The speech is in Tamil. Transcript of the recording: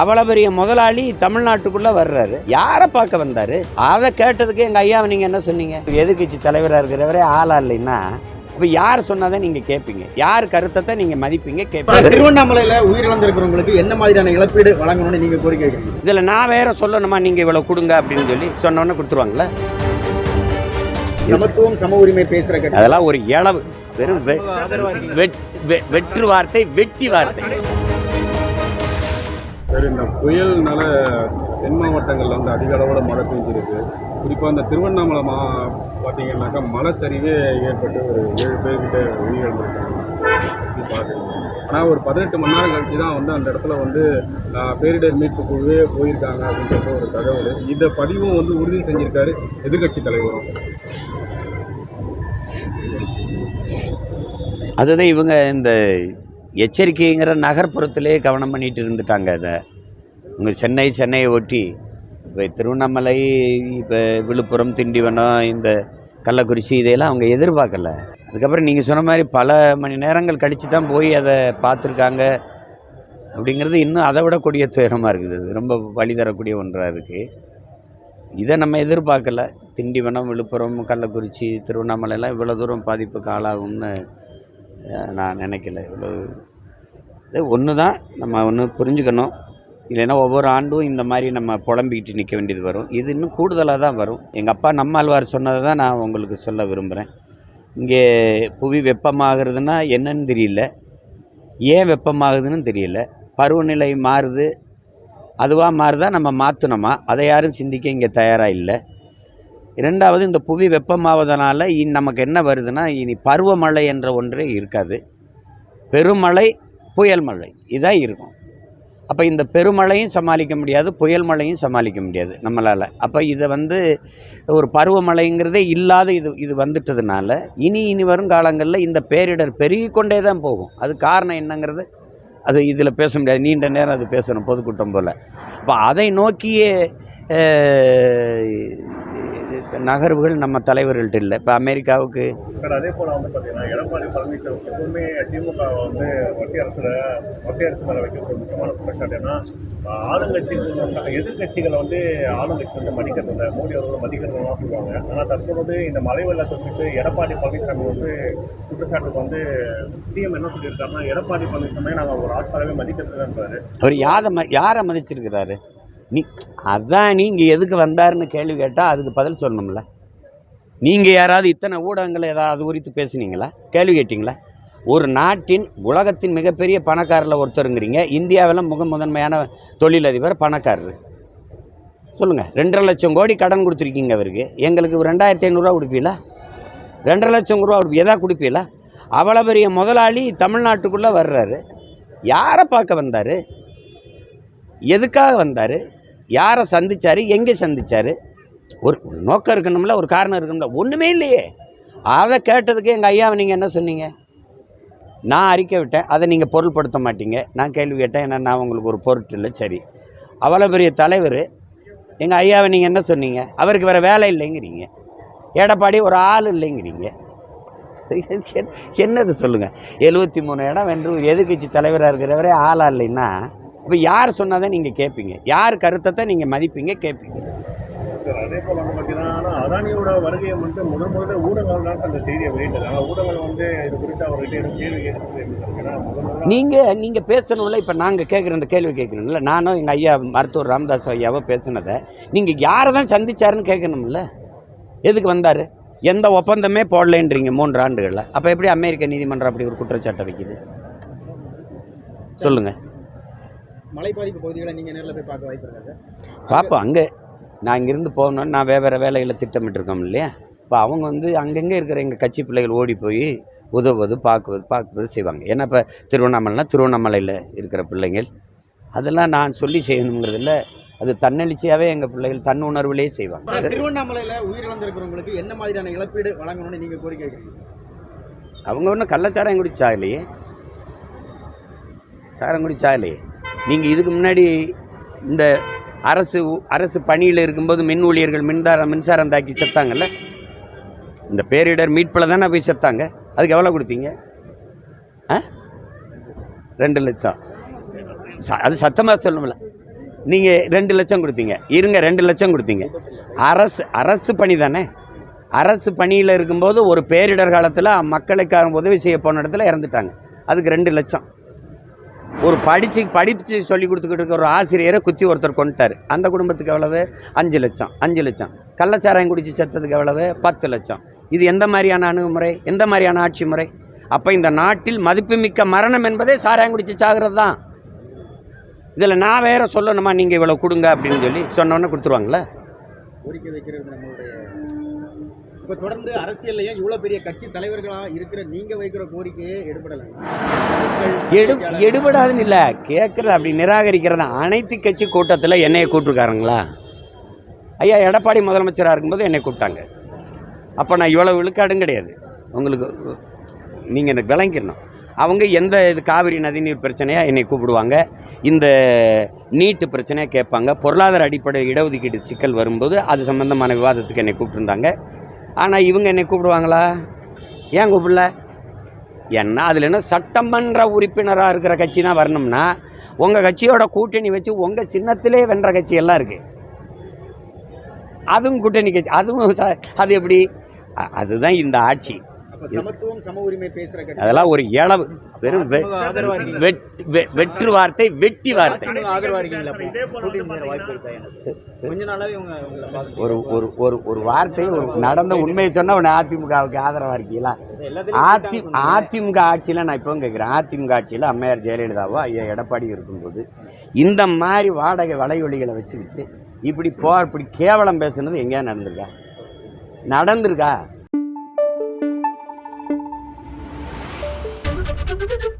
அவ்வளோ பெரிய முதலாளி தமிழ்நாட்டுக்குள்ள வர்றாரு. யாரை பார்க்க வந்தாரு? அதை கேட்டதுக்கு எங்க ஐயாவை நீங்க என்ன சொன்னீங்க? எதிர்க்கட்சி தலைவராக இருக்கிறவரே ஆளா இல்லைன்னா இப்போ யார் சொன்னதை நீங்க கேட்பீங்க யார் கருத்தத்தை நீங்க மதிப்பீங்க கேட்பீங்க திருவண்ணாமலையில உயிரிழந்திருக்கிறவங்களுக்கு என்ன மாதிரியான இழப்பீடு வழங்கணும்னு நீங்க கோரிக்கை இதுல நான் வேற சொல்லணுமா? நீங்க இவ்வளவு கொடுங்க அப்படின்னு சொல்லி சொன்னோன்னே கொடுத்துருவாங்களா? சமத்துவம் சம உரிமை பேசுற கட்சி. அதெல்லாம் ஒரு இளவு. வெறும் வெற்று வார்த்தை வெட்டி வார்த்தை. சரி இந்த புயல்னால தென் மாவட்டங்களில் வந்து அதிக அளவில் மழை பெஞ்சிருக்கு. குறிப்பாக இந்த திருவண்ணாமலை மா பார்த்தீங்கன்னாக்கா மலைச்சரிவே ஏற்பட்டு ஒரு ஏழு பேர்கிட்ட உயிரிழந்திருக்காங்க. பார்த்துருக்கோம் பார்க்குறீங்க ஆனால் ஒரு பதினெட்டு மணி நேரம் கழிச்சு தான் வந்து அந்த இடத்துல வந்து பேரிடர் மீட்பு குழுவே போயிருக்காங்க அப்படின்ற ஒரு தகவல். இந்த பதிவும் வந்து உறுதி செஞ்சிருக்காரு எதிர்க்கட்சி தலைவரும். அதுதான் இவங்க இந்த எச்சரிக்கைங்கிற நகர்ப்புறத்திலே கவனம் பண்ணிட்டு இருந்துட்டாங்க அதை. உங்கள் சென்னை சென்னையை ஒட்டி இப்போ திருவண்ணாமலை இப்போ விழுப்புரம் திண்டிவனம் இந்த கள்ளக்குறிச்சி இதையெல்லாம் அவங்க எதிர்பார்க்கல. அதுக்கப்புறம் நீங்கள் சொன்ன மாதிரி பல மணி நேரங்கள் கழித்து தான் போய் அதை பார்த்துருக்காங்க அப்படிங்கிறது இன்னும் அதை விட கொடிய துயரமாக இருக்குது. அது ரொம்ப வழி தரக்கூடிய ஒன்றாக இருக்குது இதை நம்ம எதிர்பார்க்கல. திண்டிவனம் விழுப்புரம் கள்ளக்குறிச்சி திருவண்ணாமலைலாம் இவ்வளோ தூரம் பாதிப்புக்கு ஆளாகும்னு நான் நினைக்கல. இவ்வளோ இது ஒன்று தான் நம்ம ஒன்று புரிஞ்சுக்கணும். இல்லைன்னா ஒவ்வொரு ஆண்டும் இந்த மாதிரி நம்ம புலம்பிக்கிட்டு நிற்க வேண்டியது வரும். இது இன்னும் கூடுதலாக தான் வரும். எங்கள் அப்பா நம்மாழ்வார் சொன்னதை தான் நான் உங்களுக்கு சொல்ல விரும்புகிறேன் இங்கே புவி வெப்பமாகிறதுனா என்னன்னு தெரியல. ஏன் வெப்பமாகுதுன்னு தெரியல. பருவநிலை மாறுது. அதுவாக மாறுதா நம்ம மாற்றணுமா அதை யாரும் சிந்திக்க இங்கே தயாராக இல்லை. இரண்டாவது இந்த புவி வெப்பமாவதனால இனி நமக்கு என்ன வருதுன்னா இனி பருவமழை என்ற ஒன்றே இருக்காது. பெருமழை புயல் மழை. இதான் இருக்கும். அப்போ இந்த பெருமழையும் சமாளிக்க முடியாது புயல் மழையும் சமாளிக்க முடியாது நம்மளால். அப்போ இதை வந்து ஒரு பருவமழைங்கிறதே இல்லாத இது இது வந்துட்டதுனால இனி இனி வரும் காலங்களில் இந்த பேரிடர் பெருகி கொண்டே தான் போகும். அது காரணம் என்னங்கிறது அது இதில் பேச முடியாது. நீண்ட நேரம் அது பேசணும் பொதுக்கூட்டம் போல். அப்போ அதை நோக்கியே நகர்வுகள் நம்ம தலைவர்கள்ட்ட இல்லை. இப்போ அமெரிக்காவுக்கு அதே போல வந்து பார்த்தீங்கன்னா எடப்பாடி பழனிசாமி எப்பவுமே திமுக வந்து மத்திய அரசுல மத்திய அரசு மேல வைக்கிற ஒரு முக்கியமான குற்றச்சாட்டு ஏன்னா ஆளுங்கட்சிகள் எதிர்கட்சிகளை வந்து ஆளுங்கட்சி வந்து மதிக்கிறது இல்லை. மோடி அவர்கள் மதிக்கிறதுலாம் சொல்லுவாங்க. ஆனால் தற்பொழுது இந்த மழை வெள்ளத்தை குறித்து எடப்பாடி பழனிசாமி வந்து குற்றச்சாட்டுக்கு வந்து சிஎம் என்ன சொல்லியிருக்காருன்னா எடப்பாடி பழனிசாமி நாங்கள் ஒரு ஆட்களாவே மதிக்கிறதுன்றாரு அவர் யாரை ம யாரை மதிச்சிருக்கிறாரு நீ அதான் நீங்கள் எதுக்கு வந்தாருன்னு கேள்வி கேட்டால் அதுக்கு பதில் சொல்லணும்ல. நீங்கள் யாராவது இத்தனை ஊடகங்கள் ஏதாவது குறித்து பேசுனீங்களா? கேள்வி கேட்டிங்களா? ஒரு நாட்டின் உலகத்தின் மிகப்பெரிய பணக்காரில் ஒருத்தருங்கிறீங்க. இந்தியாவில் முக முதன்மையான தொழிலதிபர் பணக்காரர். சொல்லுங்கள் ரெண்டரை லட்சம் கோடி கடன் கொடுத்துருக்கீங்க அவருக்கு. எங்களுக்கு ரெண்டாயிரத்தி ஐநூறுரூவா கொடுப்பீங்களா? ரெண்டரை லட்சம் ரூபா கொடுப்பீ எதா கொடுப்பீங்களா? அவ்வளோ பெரிய முதலாளி தமிழ்நாட்டுக்குள்ளே வர்றாரு. யாரை பார்க்க வந்தார்? எதுக்காக வந்தார்? யாரை சந்திச்சார்? எங்கே சந்திச்சார்? ஒரு நோக்கம் இருக்கணும்ல ஒரு காரணம் இருக்கணும்ல. ஒன்றுமே இல்லையே. அதை கேட்டதுக்கு எங்கள் ஐயாவை நீங்கள் என்ன சொன்னீங்க? நான் அறிக்கை விட்டேன். அதை நீங்கள் பொருள்படுத்த மாட்டீங்க. நான் கேள்வி கேட்டேன். ஏன்னா நான் உங்களுக்கு ஒரு பொருட்டு இல்லை. சரி. அவ்வளோ பெரிய தலைவர். எங்கள் ஐயாவை நீங்கள் என்ன சொன்னீங்க? அவருக்கு வேறு வேலை இல்லைங்கிறீங்க. எடப்பாடி ஒரு ஆள் இல்லைங்கிறீங்க. என்னது சொல்லுங்கள் எழுபத்தி மூணு இடம் வென்று எதிர்கட்சி எதிர்க்கட்சி தலைவராக இருக்கிறவரே ஆளாக இல்லைன்னா இப்போ யார் சொன்னதை நீங்கள் கேட்பீங்க யார் கருத்தத்தை நீங்கள் மதிப்பீங்க கேட்பீங்க அதே போல வந்து பார்த்தீங்கன்னா அதானியோட வருகையை வந்து முதல் முதல்ல ஊடகங்கள் தான் அந்த செய்தியை வெளியிட்டது. ஆனால் ஊடகங்கள் வந்து இது குறித்து அவர்கிட்ட எதுவும் கேள்வி கேட்கறது எப்படி சார் ஏன்னா முதல் முதல்ல நீங்கள் நீங்கள் பேசணும்ல இப்போ நாங்கள் கேட்குற இந்த கேள்வி கேட்குறோம்ல நானும் எங்கள் ஐயா மருத்துவர் ராமதாஸ் ஐயாவோ பேசுனதை நீங்கள் யாரை தான் சந்திச்சாருன்னு கேட்கணும்ல எதுக்கு வந்தார்? எந்த ஒப்பந்தமே போடலைன்றீங்க மூன்று ஆண்டுகளில். அப்போ எப்படி அமெரிக்க நீதிமன்றம் அப்படி ஒரு குற்றச்சாட்டை வைக்குது? சொல்லுங்கள் மலை பாதிப்பு பகுதிகளை நீங்க நேரில் போய் பார்க்க வாய்ப்பு இருக்காது பார்ப்போம் அங்கே. நான் இங்கேருந்து போகணுன்னு நான் வேறு வேலைகளை திட்டமிட்டிருக்கோம் இல்லையா? இப்போ அவங்க வந்து அங்கங்கே இருக்கிற எங்கள் கட்சி பிள்ளைகள் ஓடி போய் உதவுவது பார்க்குவது பார்க்குவது செய்வாங்க. ஏன்னா இப்போ திருவண்ணாமலைனா திருவண்ணாமலையில் இருக்கிற பிள்ளைங்கள் அதெல்லாம் நான் சொல்லி செய்யணுங்கிறதில்ல. அது தன்னெழுச்சியாகவே எங்கள் பிள்ளைகள் தன் செய்வாங்க. திருவண்ணாமலையில உயிரிழந்திருக்கிறவங்களுக்கு என்ன மாதிரியான இழப்பீடு வழங்கணும்னு நீங்க கோரிக்கை அவங்க ஒன்றும் கள்ளச்சாரம் குடிச்சா இல்லையே? சாரம் குடிச்சா இல்லையே? நீங்கள் இதுக்கு முன்னாடி இந்த அரசு அரசு பணியில் இருக்கும்போது மின் ஊழியர்கள் மின்சாரம் மின்சாரம் தாக்கி செத்தாங்கல்ல? இந்த பேரிடர் மீட்பில் தானே போய் செத்தாங்க? அதுக்கு எவ்வளோ கொடுத்தீங்க? ஆ? ரெண்டு லட்சம். அது சத்தமாக சொல்லணும்ல. நீங்கள் ரெண்டு லட்சம் கொடுத்தீங்க. இருங்க ரெண்டு லட்சம் கொடுத்தீங்க. அரசு அரசு பணி தானே? அரசு பணியில் இருக்கும்போது ஒரு பேரிடர் காலத்தில் மக்களுக்காக உதவி செய்ய போன இடத்துல இறந்துட்டாங்க. அதுக்கு ரெண்டு லட்சம். ஒரு படித்து படித்து சொல்லி கொடுத்துக்கிட்டு இருக்க ஒரு ஆசிரியரை குத்தி ஒருத்தர் கொண்டுட்டார் அந்த குடும்பத்துக்கு எவ்வளவு? அஞ்சு லட்சம். அஞ்சு லட்சம். கள்ளச்சாராயம் குடித்து செத்ததுக்கு எவ்வளவு? பத்து லட்சம். இது எந்த மாதிரியான அணுகுமுறை? எந்த மாதிரியான ஆட்சி முறை? அப்போ இந்த நாட்டில் மதிப்புமிக்க மரணம் என்பதே சாராயம் குடித்து சாகிறது தான். இதில் நான் வேற சொல்லணுமா? நீங்கள் இவ்வளோ கொடுங்க அப்படின்னு சொல்லி சொன்னோன்னே கொடுத்துருவாங்களே? கோரிக்கை வைக்கிறது நம்மளுடைய இப்போ தொடர்ந்து அரசியல்லையும் இவ்வளோ பெரிய கட்சி தலைவர்களாக இருக்கிற நீங்கள் வைக்கிற கோரிக்கையே எடுபடலை. எடு எடுபடாதுன்னு இல்லை. கேட்குறது அப்படி நிராகரிக்கிறது அனைத்து கட்சி கூட்டத்தில் என்னையை கூப்பிட்டுருக்காருங்களா? ஐயா எடப்பாடி முதலமைச்சராக இருக்கும்போது என்னை கூப்பிட்டாங்க. அப்போ நான் இவ்வளோ விழுக்காடும் கிடையாது. உங்களுக்கு நீங்கள் எனக்கு விளங்கிடணும். அவங்க எந்த இது காவிரி நதிநீர் பிரச்சனையாக என்னை கூப்பிடுவாங்க? இந்த நீட்டு பிரச்சனையை கேட்பாங்க. பொருளாதார அடிப்படை இடஒதுக்கீடு சிக்கல் வரும்போது அது சம்மந்தமான விவாதத்துக்கு என்னை கூப்பிட்டுருந்தாங்க. ஆனால் இவங்க என்னை கூப்பிடுவாங்களா? ஏன் கூப்பிடல? என்ன அதில் என்ன சட்டமன்ற உறுப்பினராக இருக்கிற கட்சி தான் வரணும்னா உங்கள் கட்சியோட கூட்டணி வச்சு உங்கள் சின்னத்திலே வென்ற கட்சி எல்லாம் இருக்குது அதுவும் கூட்டணி கட்சி அதுவும் அது எப்படி? அதுதான் இந்த ஆட்சி. சமத்துவம் சம உரிமை பேசுற அதெல்லாம் ஒரு இளவு வெறும் வெற்று வார்த்தை வெட்டி வார்த்தை. ஒரு ஒரு ஒரு ஒரு வார்த்தை ஒரு நடந்த உண்மையை சொன்னால் உன்னை அதிமுகவுக்கு ஆதரவாக இருக்கீங்களா? அதி அதிமுக ஆட்சியில் நான் இப்போ கேட்குறேன் அதிமுக ஆட்சியில் அம்மையார் ஜெயலலிதாவோ ஐயா எடப்பாடி இருக்கும்போது இந்த மாதிரி வாடகை வலையொலிகளை வச்சுக்கிட்டு இப்படி போ இப்படி கேவலம் பேசுனது எங்கேயா நடந்திருக்கா? நடந்திருக்கா? Thank you.